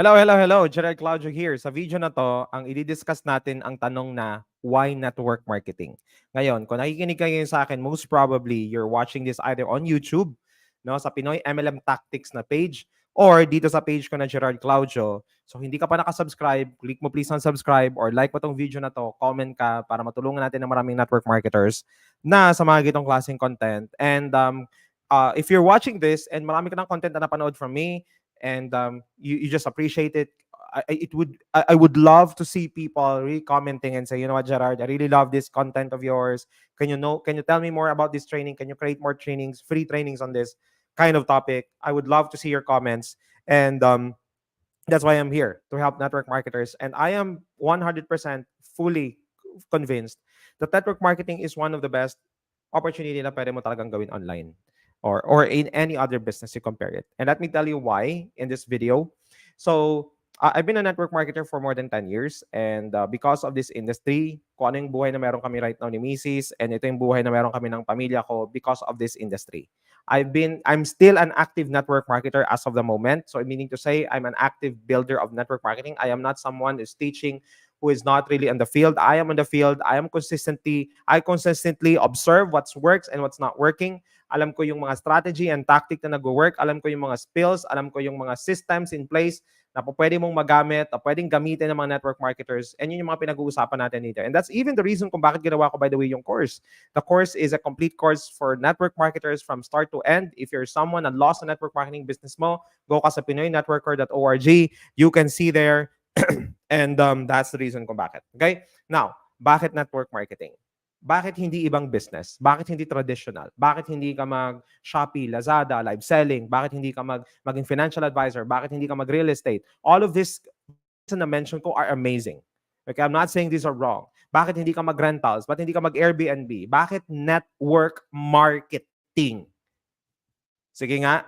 Hello, hello, hello. Gerald Claudio here. Sa video na to, ang i-discuss natin ang tanong na why network marketing. Ngayon, kung nakikinig kayo sa akin, most probably you're watching this either on YouTube, no, sa Pinoy MLM Tactics na page, or dito sa page ko na Gerard Claudio. So hindi ka pa nakasubscribe, click mo please on subscribe or like mo tong video na to, comment ka para matulungan natin ng maraming network marketers na sa mga gitong klaseng content. And um, uh, if you're watching this and marami ka ng content na napanood from me, and um, you, you just appreciate it. I, it would I, I would love to see people really commenting and say, you know what, Gerard, I really love this content of yours. Can you know? Can you tell me more about this training? Can you create more trainings, free trainings on this kind of topic? I would love to see your comments, and um, that's why I'm here to help network marketers. And I am 100% fully convinced that network marketing is one of the best opportunity na pwede mo talagang gawin online or or in any other business you compare it. And let me tell you why in this video. So, I- I've been a network marketer for more than 10 years and uh, because of this industry, kung buhay na meron kami right now ni Mrs. and ito yung buhay na meron kami ng pamilya ko because of this industry. I've been I'm still an active network marketer as of the moment. So meaning to say I'm an active builder of network marketing. I am not someone who's teaching who is not really in the field. I am in the field. I am consistently I consistently observe what's works and what's not working. Alam ko yung mga strategy and tactic na nag-work. Alam ko yung mga spills. Alam ko yung mga systems in place na po pwede mong magamit o pwedeng gamitin ng mga network marketers. And yun yung mga pinag-uusapan natin dito. And that's even the reason kung bakit ginawa ko, by the way, yung course. The course is a complete course for network marketers from start to end. If you're someone na lost sa network marketing business mo, go ka sa pinoynetworker.org. You can see there. and um, that's the reason kung bakit. Okay? Now, bakit network marketing? Bakit hindi ibang business? Bakit hindi traditional? Bakit hindi ka mag Shopee, Lazada, live selling? Bakit hindi ka mag maging financial advisor? Bakit hindi ka mag real estate? All of this na mention ko are amazing. Okay, I'm not saying these are wrong. Bakit hindi ka mag rentals? Bakit hindi ka mag Airbnb? Bakit network marketing? Sige nga.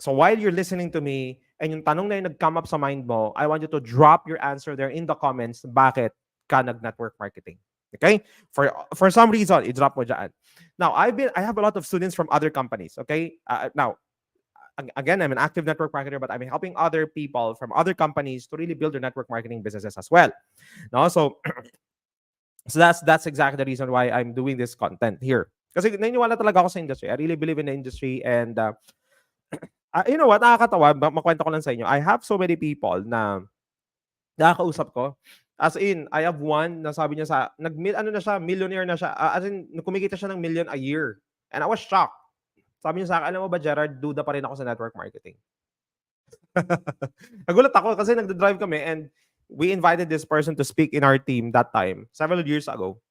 So while you're listening to me and yung tanong na yung nag-come up sa mind mo, I want you to drop your answer there in the comments. Bakit ka nag-network marketing? Okay? For for some reason, i-drop mo dyan. Now, I've been I have a lot of students from other companies, okay? Uh, now, again, I'm an active network marketer, but I'm helping other people from other companies to really build their network marketing businesses as well. Now, so so that's that's exactly the reason why I'm doing this content here. Kasi naniniwala talaga ako sa industry. I really believe in the industry and uh, ah, you know what, nakakatawa, ma- makwento ko lang sa inyo. I have so many people na nakakausap ko. As in, I have one na sabi niya sa, nag, ano na siya, millionaire na siya. ah, as in, kumikita siya ng million a year. And I was shocked. Sabi niya sa akin, alam mo ba, Gerard, duda pa rin ako sa network marketing. Nagulat ako kasi nagda-drive kami and we invited this person to speak in our team that time, several years ago.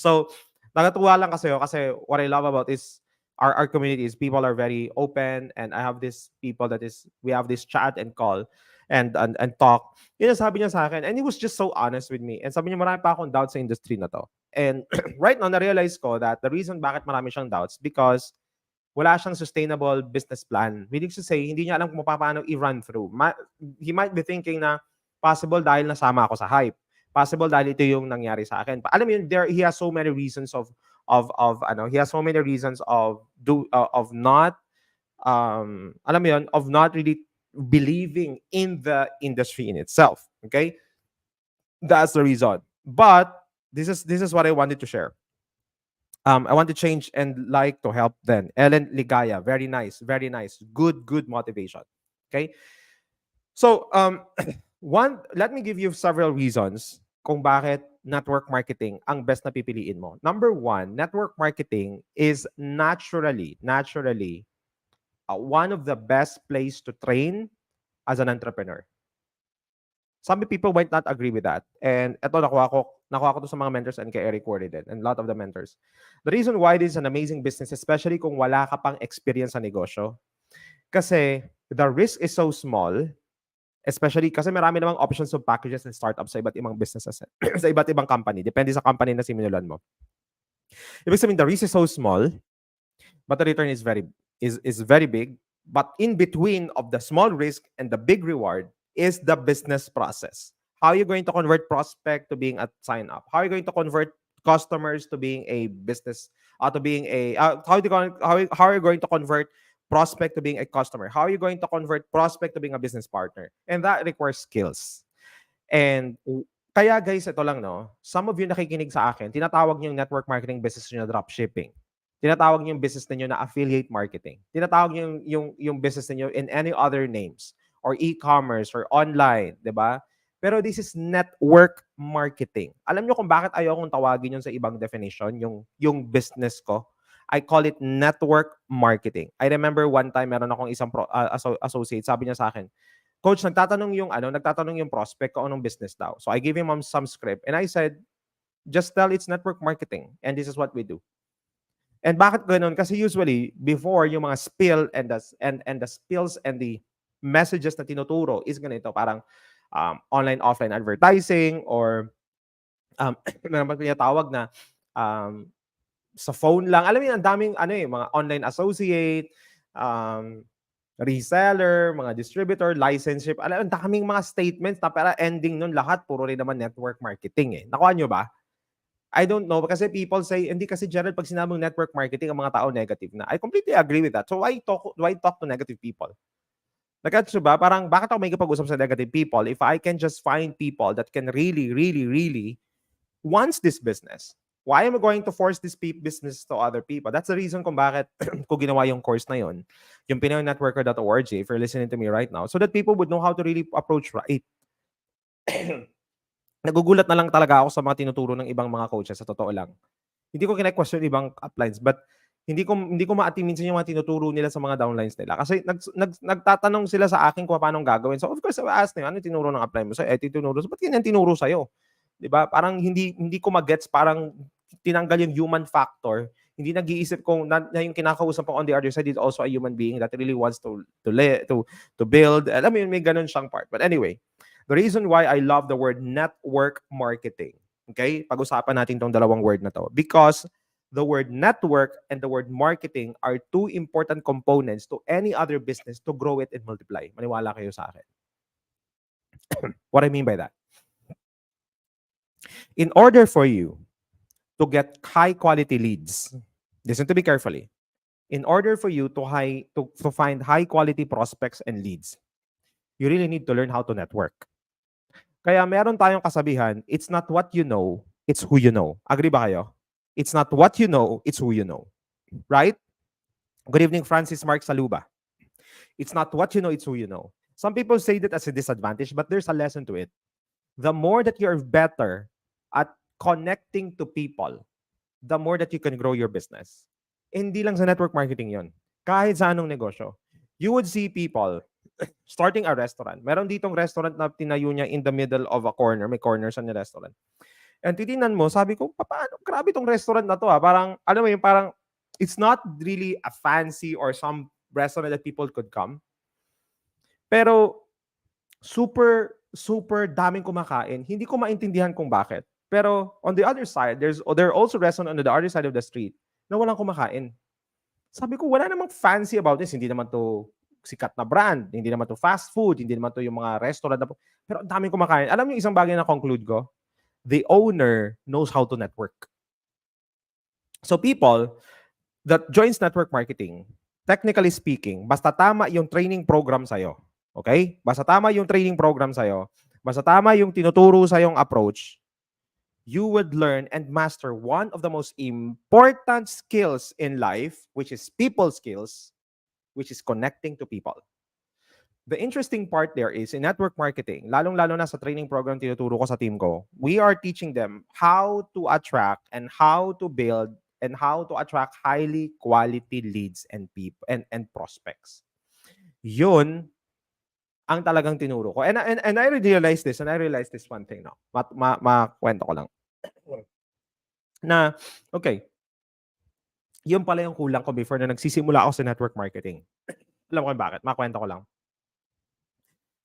So, nakatuwa lang kasi ako kasi what I love about is our, our community is people are very open and I have this people that is, we have this chat and call and and, and talk. Yun ang sabi niya sa akin. And he was just so honest with me. And sabi niya, marami pa akong doubts sa industry na to. And right now, na-realize ko that the reason bakit marami siyang doubts because wala siyang sustainable business plan. Meaning to say, hindi niya alam kung paano i-run through. Ma- he might be thinking na possible dahil nasama ako sa hype. Possible dahil ito yung nangyari sa akin. Alam mo yun, there, he has so many reasons of of of ano, he has so many reasons of do uh, of not um alam mo yun, of not really believing in the industry in itself. Okay? That's the reason. But this is this is what I wanted to share. Um, I want to change and like to help then. Ellen Ligaya, very nice, very nice. Good, good motivation. Okay. So, um, one, let me give you several reasons kung bakit network marketing ang best na pipiliin mo. Number one, network marketing is naturally, naturally uh, one of the best place to train as an entrepreneur. Some people might not agree with that. And ito nakuha ko, nakuha ko to sa mga mentors and kay Eric Worley din and a lot of the mentors. The reason why this is an amazing business, especially kung wala ka pang experience sa negosyo, kasi the risk is so small, especially kasi marami namang options of packages and startups sa iba't ibang businesses, sa iba't ibang company. Depende sa company na simulan mo. Ibig sabihin, the risk is so small, but the return is very is is very big. But in between of the small risk and the big reward is the business process. How are you going to convert prospect to being a sign up? How are you going to convert customers to being a business, uh, to being a uh, how, do you, how, how are you going to convert prospect to being a customer? How are you going to convert prospect to being a business partner? And that requires skills. And kaya guys, ito lang no, some of you nakikinig sa akin, tinatawag niyo yung network marketing business niyo dropshipping. Tinatawag niyo yung business niyo na affiliate marketing. Tinatawag niyo yung, yung, yung business niyo in any other names or e-commerce or online, 'di ba? Pero this is network marketing. Alam niyo kung bakit ayaw kong tawagin yun sa ibang definition, yung, yung business ko? I call it network marketing. I remember one time meron akong isang pro, uh, asso- associate, sabi niya sa akin, Coach, nagtatanong yung ano, nagtatanong yung prospect ko anong business daw. So I gave him some script and I said, just tell it's network marketing and this is what we do. And bakit ganun? Kasi usually before yung mga spill and the and and the spills and the messages na tinuturo is ganito, parang um, online offline advertising or um meron pa tinatawag na um, sa phone lang. Alam mo ang daming ano eh, mga online associate, um, reseller, mga distributor, licenseship. Alam, ang daming mga statements na para ending nun lahat, puro rin naman network marketing eh. Nakuha nyo ba? I don't know kasi people say, hindi kasi Gerald, pag sinabing network marketing, ang mga tao negative na. I completely agree with that. So why talk, why talk to negative people? Nagkatso ba? Parang bakit ako may kapag-usap sa negative people if I can just find people that can really, really, really wants this business? Why am I going to force this business to other people? That's the reason kung bakit ko ginawa yung course na yun, yung PinoyNetworker.org, if you're listening to me right now, so that people would know how to really approach right. Nagugulat na lang talaga ako sa mga tinuturo ng ibang mga coaches, sa totoo lang. Hindi ko kine-question ibang uplines, but hindi ko hindi ko maati minsan yung mga tinuturo nila sa mga downlines nila. Kasi nag, nag, nagtatanong sila sa akin kung paano gagawin. So of course, I asked them, ano tinuro ng upline mo? So, eh, tinuro. So, ba't yan yung tinuro sa'yo? 'Di ba? Parang hindi hindi ko magets parang tinanggal yung human factor. Hindi nag-iisip kung na, na yung kinakausap ko on the other side is also a human being that really wants to to to to build. Alam mo yun, may ganun siyang part. But anyway, the reason why I love the word network marketing. Okay? Pag-usapan natin tong dalawang word na to because the word network and the word marketing are two important components to any other business to grow it and multiply. Maniwala kayo sa akin. What I mean by that? In order for you to get high quality leads, listen to me carefully. In order for you to high to, to find high quality prospects and leads, you really need to learn how to network. Kaya meron tayong kasabihan, it's not what you know, it's who you know. Agree ba kayo? It's not what you know, it's who you know. Right? Good evening, Francis Mark Saluba. It's not what you know, it's who you know. Some people say that as a disadvantage, but there's a lesson to it. The more that you're better at connecting to people, the more that you can grow your business. Hindi lang sa network marketing yon. Kahit sa anong negosyo. You would see people starting a restaurant. Meron ditong restaurant na tinayo niya in the middle of a corner. May corner sa niya restaurant. And titingnan mo, sabi ko, paano? Grabe tong restaurant na to ah. Parang, alam mo yun, parang, it's not really a fancy or some restaurant that people could come. Pero, super, super daming kumakain. Hindi ko maintindihan kung bakit. Pero, on the other side, there's, there are also restaurant on the other side of the street na walang kumakain. Sabi ko, wala namang fancy about this. Hindi naman to sikat na brand. Hindi naman to fast food. Hindi naman to yung mga restaurant. Na, pero ang daming kumakain. Alam niyo isang bagay na conclude ko? The owner knows how to network. So people that joins network marketing, technically speaking, basta tama yung training program sa'yo. Okay? Basta tama yung training program sa'yo. Basta tama yung tinuturo sa yung approach, you would learn and master one of the most important skills in life, which is people skills, which is connecting to people. The interesting part there is in network marketing, lalong-lalo na sa training program tinuturo ko sa team ko, we are teaching them how to attract and how to build and how to attract highly quality leads and people and, and prospects. Yun ang talagang tinuro ko. And, and, and I realized this, and I realized this one thing, no? Ma, ma, makwento ko lang. Na, okay, yun pala yung kulang ko before na nagsisimula ako sa network marketing. Alam ko bakit, makwento ko lang.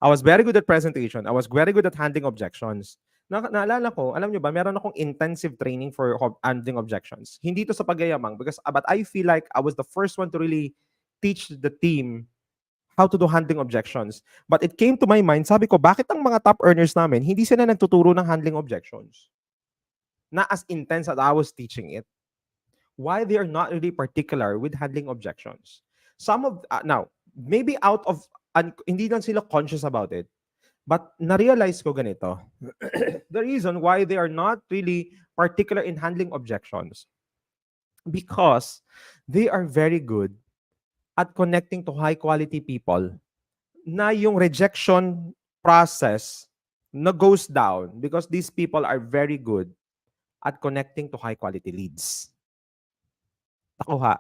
I was very good at presentation. I was very good at handling objections. Na, naalala ko, alam nyo ba, meron akong intensive training for handling objections. Hindi to sa pagyayamang because uh, but I feel like I was the first one to really teach the team how to do handling objections. But it came to my mind, sabi ko, bakit ang mga top earners namin, hindi sila nagtuturo ng handling objections? Na as intense as I was teaching it. Why they are not really particular with handling objections? some of uh, now maybe out of un, hindi lang sila conscious about it but na-realize ko ganito the reason why they are not really particular in handling objections because they are very good at connecting to high quality people na yung rejection process na goes down because these people are very good at connecting to high quality leads. Nakuha.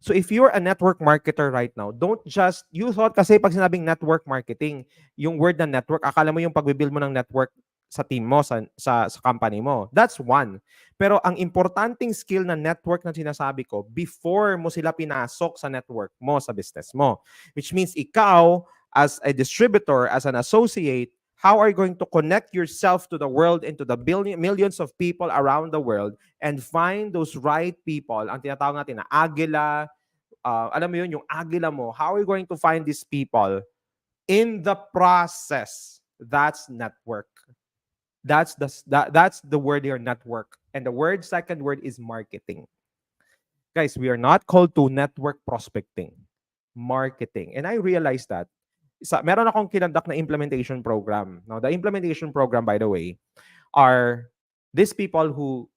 So if you're a network marketer right now, don't just, you thought kasi pag sinabing network marketing, yung word na network, akala mo yung pagbibuild mo ng network sa team mo, sa, sa, sa company mo. That's one. Pero ang importanting skill na network na sinasabi ko, before mo sila pinasok sa network mo, sa business mo. Which means ikaw, as a distributor, as an associate, how are you going to connect yourself to the world and to the billion, millions of people around the world and find those right people, ang tinatawag natin na agila, uh, alam mo yun, yung agila mo, how are you going to find these people in the process? That's network. That's the that, that's the word here, network. And the word second word is marketing. Guys, we are not called to network prospecting, marketing. And I realized that sa meron akong kinandak na implementation program. Now, the implementation program by the way are these people who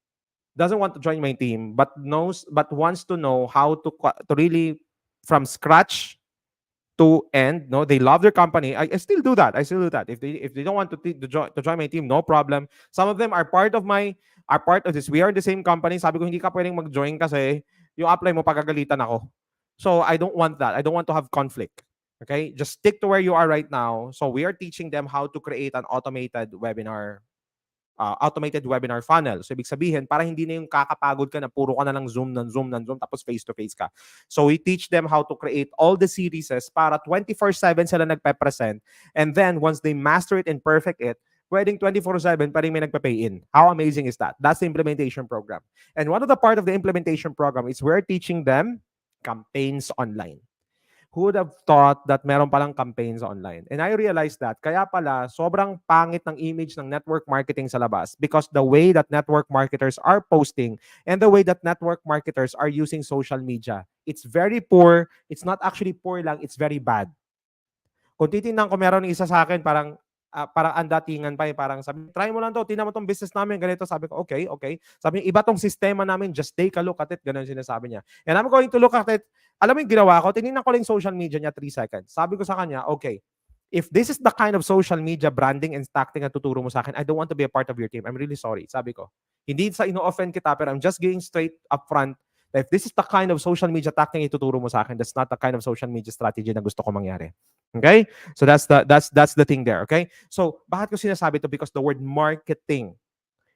doesn't want to join my team but knows but wants to know how to to really from scratch to end no? They love their company. I, I still do that. I still do that. If they if they don't want to, to, join, to join my team no problem. Some of them are part of my are part of this. We are in the same company. Sabi ko hindi ka pwedeng mag-join kasi yung apply mo pagagalitan ako. So i don't want that. I don't want to have conflict okay just stick to where you are right now so we are teaching them how to create an automated webinar uh, automated webinar funnel. So, ibig sabihin, para hindi na yung kakapagod ka na puro ka na lang Zoom ng Zoom ng Zoom tapos face-to-face ka. So, we teach them how to create all the series para 24-7 sila nagpe-present. And then, once they master it and perfect it, pwedeng 24-7 pa rin may nagpa-pay in. How amazing is that? That's the implementation program. And one of the part of the implementation program is we're teaching them campaigns online who would have thought that meron palang campaigns online? And I realized that. Kaya pala, sobrang pangit ng image ng network marketing sa labas because the way that network marketers are posting and the way that network marketers are using social media, it's very poor. It's not actually poor lang, it's very bad. Kung titingnan ko, meron isa sa akin, parang ah, parang ang datingan pa eh, parang sabi, try mo lang to, tingnan mo tong business namin, ganito. Sabi ko, okay, okay. Sabi iba tong sistema namin, just take a look at it. Ganun sinasabi niya. And I'm going to look at it. Alam mo yung ginawa ko, tinignan ko lang social media niya 3 seconds. Sabi ko sa kanya, okay, if this is the kind of social media branding and tactic na tuturo mo sa akin, I don't want to be a part of your team. I'm really sorry. Sabi ko, hindi sa ino-offend kita, pero I'm just getting straight up front that if this is the kind of social media tactic na ituturo mo sa akin, that's not the kind of social media strategy na gusto ko mangyari. Okay? So that's the that's that's the thing there, okay? So, bakit ko sinasabi to because the word marketing.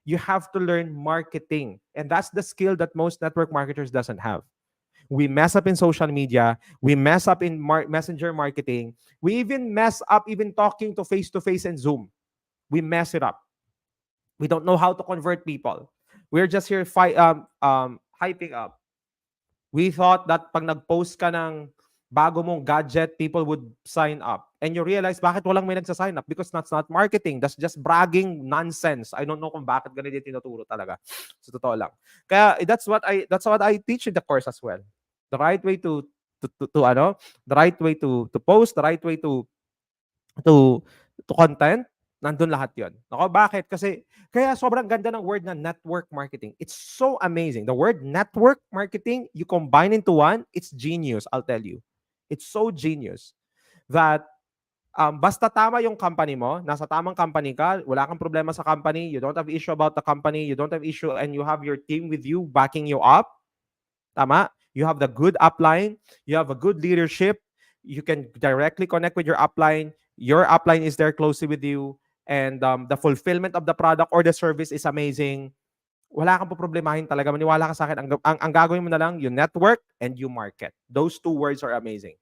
You have to learn marketing. And that's the skill that most network marketers doesn't have. We mess up in social media, we mess up in mar- messenger marketing, we even mess up even talking to face to face and Zoom. We mess it up. We don't know how to convert people. We're just here fi- um, um, hyping up. We thought that pag nag-post ka ng bago mong gadget, people would sign up. And you realize, bakit walang may nagsa-sign up? Because that's not marketing. That's just bragging nonsense. I don't know kung bakit ganito yung tinuturo talaga. Sa totoo lang. Kaya eh, that's what I that's what I teach in the course as well. The right way to to, to, to ano, the right way to to post, the right way to to to content, nandun lahat 'yon. Nako, bakit? Kasi kaya sobrang ganda ng word na network marketing. It's so amazing. The word network marketing, you combine into one, it's genius, I'll tell you. It's so genius that um, basta tama yung company mo, nasa tamang company ka, wala kang problema sa company, you don't have issue about the company, you don't have issue and you have your team with you backing you up. Tama? You have the good upline, you have a good leadership, you can directly connect with your upline, your upline is there closely with you, and um, the fulfillment of the product or the service is amazing. Wala kang problemahin talaga. Maniwala ka sa akin. Ang, ang, ang gagawin mo na lang, you network and you market. Those two words are amazing.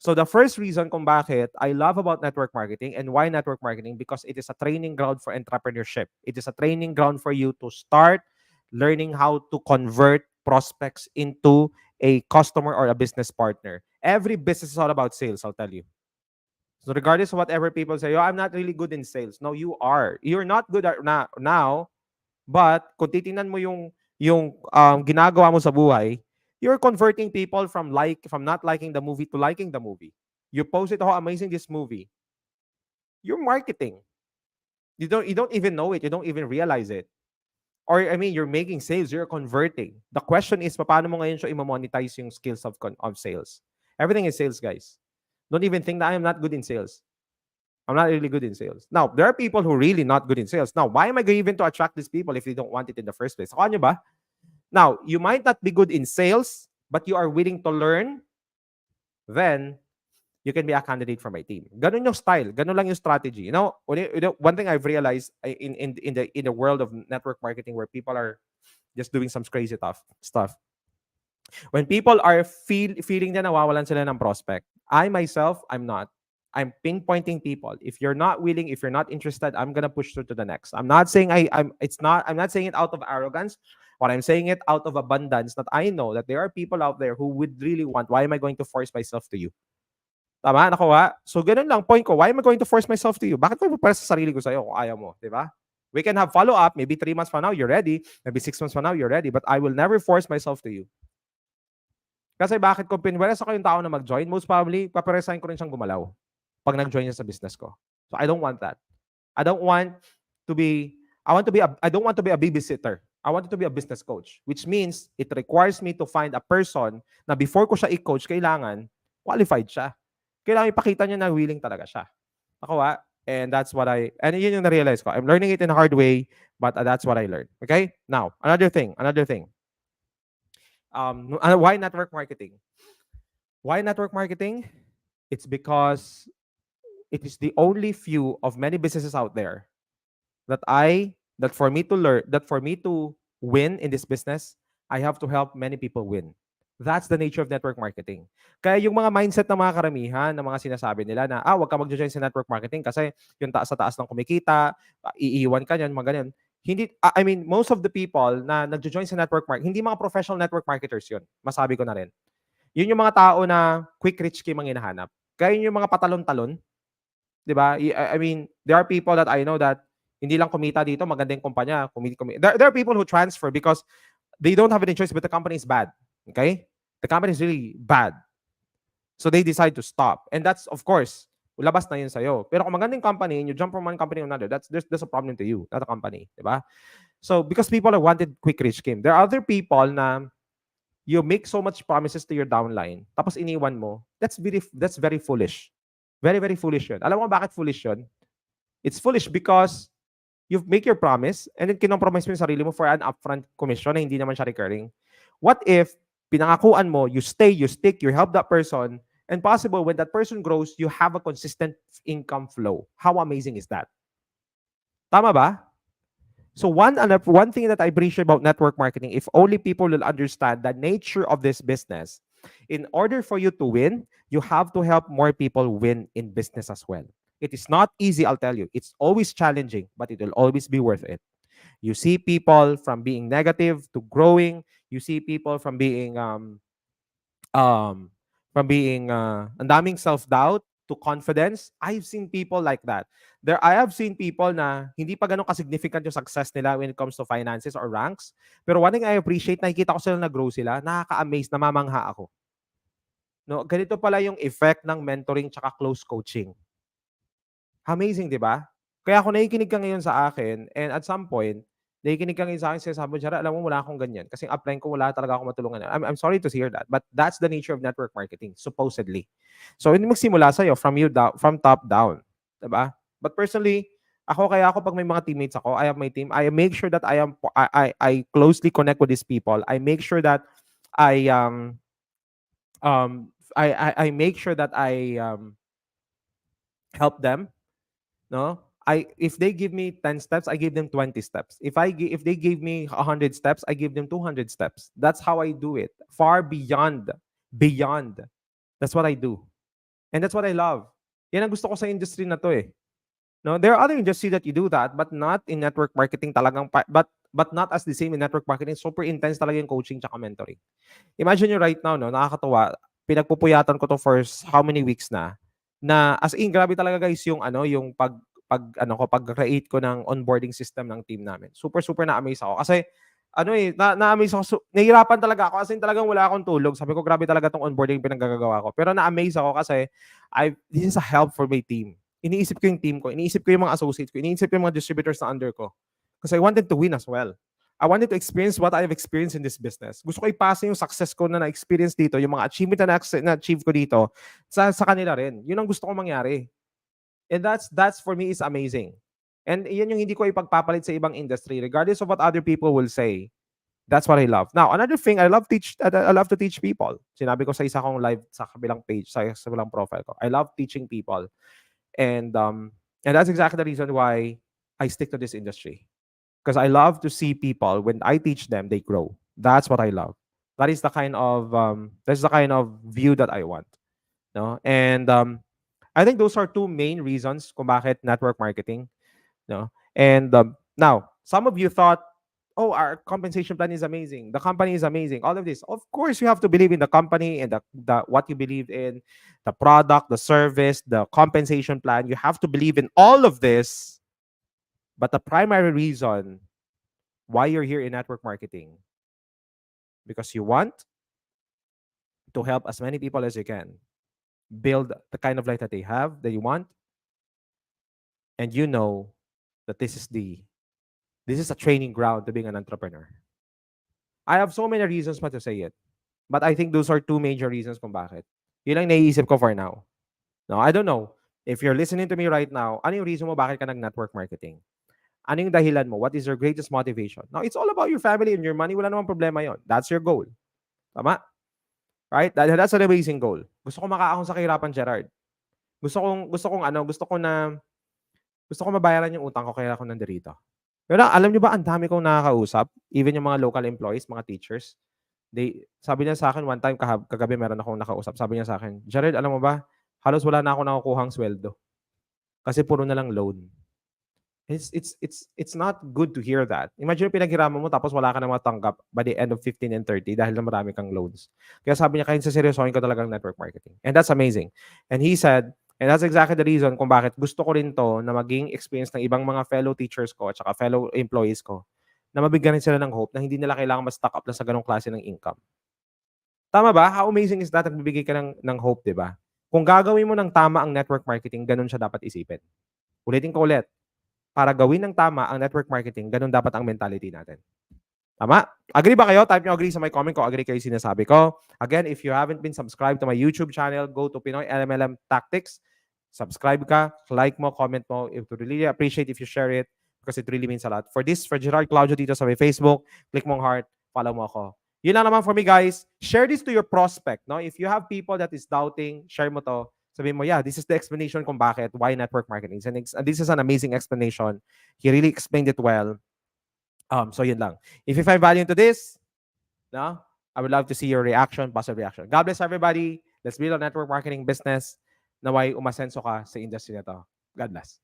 So the first reason kung bakit I love about network marketing and why network marketing because it is a training ground for entrepreneurship. It is a training ground for you to start learning how to convert prospects into a customer or a business partner. Every business is all about sales, I'll tell you. So regardless of whatever people say, oh, I'm not really good in sales. No, you are. You're not good at na, now, but kung titingnan mo yung yung um, ginagawa mo sa buhay, You're converting people from like from not liking the movie to liking the movie. You post it how amazing this movie. You're marketing. You don't you don't even know it. You don't even realize it. Or I mean, you're making sales, you're converting. The question is, paano mo ngayon siya i-monetize yung skills of, of sales? Everything is sales, guys. Don't even think that I'm not good in sales. I'm not really good in sales. Now, there are people who really not good in sales. Now, why am I going even to attract these people if they don't want it in the first place? Ba? Now, you might not be good in sales, but you are willing to learn, then you can be a candidate for my team. Ganun yung style. Ganun lang yung strategy. You know, one thing I've realized uh, in, in, in, the, in the world of network marketing where people are just doing some crazy tough stuff. When people are feel, feeling na nawawalan sila ng prospect, I myself, I'm not. I'm pinpointing people. If you're not willing, if you're not interested, I'm gonna push through to the next. I'm not saying I, I'm. It's not. I'm not saying it out of arrogance. What I'm saying it out of abundance. That I know that there are people out there who would really want. Why am I going to force myself to you? Tama, nakuha? So, ganun lang, point ko. Why am I going to force myself to you? Bakit ko para sa sarili ko sa'yo kung ayaw mo? Di ba? We can have follow-up. Maybe three months from now, you're ready. Maybe six months from now, you're ready. But I will never force myself to you. Kasi bakit ko pinweres ako yung tao na mag-join? Most probably, paparesahin ko rin siyang gumalaw pag nag-join niya sa business ko. So, I don't want that. I don't want to be, I want to be, a, I don't want to be a babysitter. I want to be a business coach, which means it requires me to find a person na before ko siya i-coach, kailangan qualified siya. Kailangan ipakita niya na willing talaga siya. Ako ah, and that's what I, and yun yung na-realize ko. I'm learning it in a hard way, but uh, that's what I learned. Okay? Now, another thing, another thing. Um, why network marketing? Why network marketing? It's because it is the only few of many businesses out there that I that for me to learn that for me to win in this business, I have to help many people win. That's the nature of network marketing. Kaya yung mga mindset ng mga karamihan, ng mga sinasabi nila na, ah, wag ka mag-join sa network marketing kasi yung taas sa taas ng kumikita, ah, iiwan ka niyan, mga ganyan. Hindi, ah, I mean, most of the people na nag-join sa network marketing, hindi mga professional network marketers yun. Masabi ko na rin. Yun yung mga tao na quick rich scheme ang hinahanap. Kaya yun yung mga patalon-talon. 'Di ba? I, I mean, there are people that I know that hindi lang kumita dito, maganda yung kumpanya. Kumita, kumita. There, there are people who transfer because they don't have any choice but the company is bad. Okay? The company is really bad. So they decide to stop. And that's, of course, labas na yun sa'yo. Pero kung maganda yung company you jump from one company to another, that's, there's, there's a problem to you, not a company. Di ba? So, because people are wanted quick rich scheme, there are other people na you make so much promises to your downline, tapos iniwan mo, that's very, that's very foolish. Very, very foolish yun. Alam mo bakit foolish yun? It's foolish because you make your promise and then kinompromise mo yung sarili mo for an upfront commission na hindi naman siya recurring. What if pinangakuan mo, you stay, you stick, you help that person, and possible when that person grows, you have a consistent income flow. How amazing is that? Tama ba? So one one thing that I appreciate about network marketing, if only people will understand the nature of this business, in order for you to win, you have to help more people win in business as well. It is not easy, I'll tell you. It's always challenging, but it will always be worth it. You see people from being negative to growing. You see people from being um um from being uh ang daming self-doubt to confidence. I've seen people like that. There I have seen people na hindi pa ganun ka-significant yung success nila when it comes to finances or ranks. Pero one thing I appreciate, nakikita ko sila na-grow sila, nakaka-amaze, namamangha ako. No, ganito pala yung effect ng mentoring tsaka close coaching. Amazing, di ba? Kaya kung nakikinig ka ngayon sa akin, and at some point, nakikinig ka ngayon sa akin, sinasabi mo, Jara, alam mo, wala akong ganyan. Kasi ang upline ko, wala talaga akong matulungan. I'm, I'm sorry to hear that, but that's the nature of network marketing, supposedly. So, hindi magsimula sa'yo from you down, from top down. Diba? But personally, ako kaya ako pag may mga teammates ako, I have my team, I make sure that I am I I, I closely connect with these people. I make sure that I um um I I, I make sure that I um help them. No? I if they give me 10 steps, I give them 20 steps. If I if they give me 100 steps, I give them 200 steps. That's how I do it. Far beyond beyond. That's what I do. And that's what I love. Yan ang gusto ko sa industry na to eh. No, there are other industries that you do that, but not in network marketing talagang, but but not as the same in network marketing. Super intense talaga yung coaching tsaka mentoring. Imagine you right now, no, nakakatuwa, pinagpupuyatan ko to for how many weeks na, na as in, grabe talaga guys yung ano, yung pag, pag, ano ko, pag-create ko ng onboarding system ng team namin. Super, super na-amaze ako. Kasi, ano eh, na, na-amaze ako. So, nahihirapan talaga ako. As in, talagang wala akong tulog. Sabi ko, grabe talaga tong onboarding pinagagagawa ko. Pero na-amaze ako kasi I, this is a help for my team. Iniisip ko yung team ko. Iniisip ko yung mga associates ko. Iniisip ko yung mga distributors na under ko. Because I wanted to win as well. I wanted to experience what I've experienced in this business. Gusto ko ipasa yung success ko na na-experience dito, yung mga achievement na- na-achieve ko dito sa, sa kanila rin. Yun ang gusto ko mangyari. And that's, that's for me is amazing. And yan yung hindi ko ipagpapalit sa ibang industry, regardless of what other people will say. That's what I love. Now, another thing, I love teach I love to teach people. Sinabi ko sa isa kong live sa kabilang page, sa sa kabilang profile ko. I love teaching people. And um and that's exactly the reason why I stick to this industry. Because I love to see people when I teach them, they grow. That's what I love. That is the kind of um that's the kind of view that I want. No? And um I think those are two main reasons kung bakit network marketing. No? And um, now, some of you thought, oh, our compensation plan is amazing. The company is amazing. All of this. Of course, you have to believe in the company and the, the what you believe in, the product, the service, the compensation plan. You have to believe in all of this. But the primary reason why you're here in network marketing, because you want to help as many people as you can build the kind of life that they have that you want. And you know that this is the this is a training ground to being an entrepreneur. I have so many reasons pa to say it but i think those are two major reasons kung bakit. Yun lang naiisip ko for now. No i don't know. If you're listening to me right now ano yung reason mo bakit ka nag network marketing? Ano yung dahilan mo? What is your greatest motivation? Now it's all about your family and your money. Wala namang problema yon that's your goal. Tama right that, that's an amazing goal gusto ko makaahon sa kahirapan Gerard gusto kong gusto kong ano gusto ko na gusto ko mabayaran yung utang ko kaya ako nandirito. Pero alam niyo ba ang dami kong nakakausap, even yung mga local employees, mga teachers. They sabi niya sa akin one time kahab, kagabi meron akong nakausap. Sabi niya sa akin, "Jared, alam mo ba, halos wala na ako nakukuhang sweldo. Kasi puro na lang loan." It's it's it's it's not good to hear that. Imagine pinaghiraman mo tapos wala ka na matanggap by the end of 15 and 30 dahil na marami kang loans. Kaya sabi niya, kahit sa seryosohin ko talagang network marketing. And that's amazing. And he said, And that's exactly the reason kung bakit gusto ko rin to na maging experience ng ibang mga fellow teachers ko at saka fellow employees ko na mabigyan sila ng hope na hindi nila kailangan ma-stock up na sa ganong klase ng income. Tama ba? How amazing is that? Nagbibigay ka ng, ng hope, di ba? Kung gagawin mo ng tama ang network marketing, ganun siya dapat isipin. Ulitin ko ulit. Para gawin ng tama ang network marketing, ganun dapat ang mentality natin. Tama? Agree ba kayo? Type nyo agree sa my comment ko. Agree kayo sinasabi ko. Again, if you haven't been subscribed to my YouTube channel, go to Pinoy LMLM Tactics. Subscribe ka, like mo, comment mo. It would really appreciate if you share it because it really means a lot. For this, for Gerard Claudio dito sa my Facebook, click mong heart, follow mo ako. Yun lang naman for me, guys. Share this to your prospect. No? If you have people that is doubting, share mo to. Sabihin mo, yeah, this is the explanation kung bakit, why network marketing. And this is an amazing explanation. He really explained it well. Um, so yun lang. If you find value into this, no, I would love to see your reaction, positive reaction. God bless everybody. Let's build a network marketing business. Naway umasenso ka sa industry na to. God bless.